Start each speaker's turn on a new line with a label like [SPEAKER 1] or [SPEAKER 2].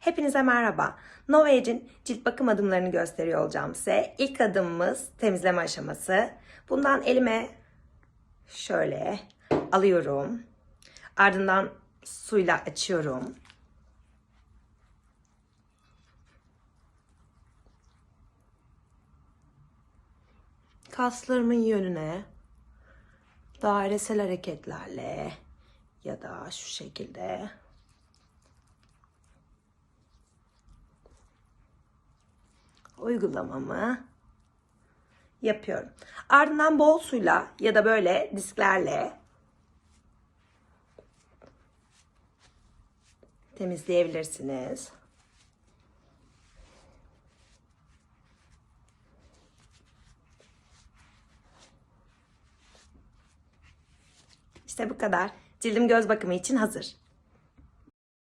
[SPEAKER 1] Hepinize merhaba. Novage'in cilt bakım adımlarını gösteriyor olacağım size. İlk adımımız temizleme aşaması. Bundan elime şöyle alıyorum. Ardından suyla açıyorum. Kaslarımın yönüne dairesel hareketlerle ya da şu şekilde uygulamamı yapıyorum. Ardından bol suyla ya da böyle disklerle temizleyebilirsiniz. İşte bu kadar. Cildim göz bakımı için hazır.